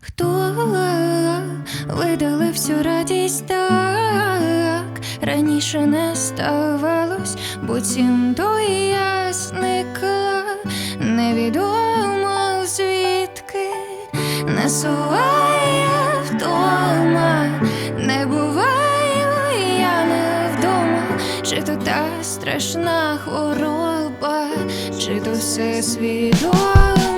хто видали всю радість так? Раніше не ставалось, буцім то і я зникла. Невідомо звідки несула вдома, не буваю я не вдома, чи то та страшна хвороба, чи то все свідомо.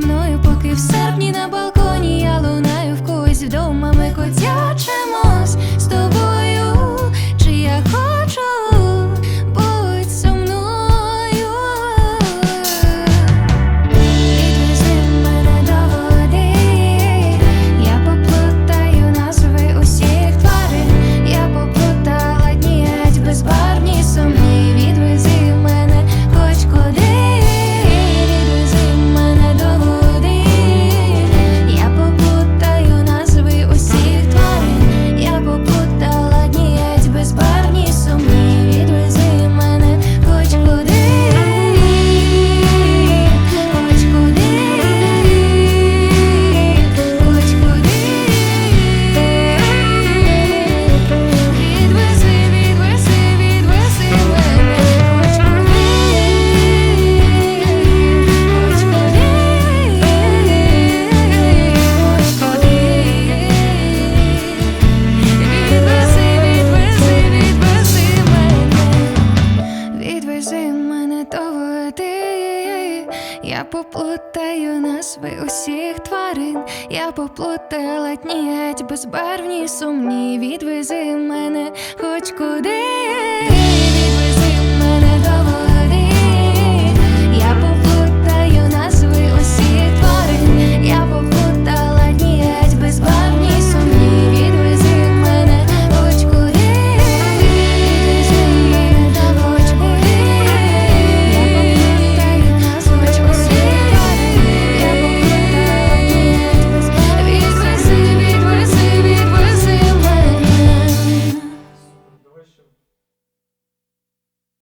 мною, поки все. я поплутаю назви усіх тварин, я поплутала дніять безбарвні, сумні відвези мене, хоч куди.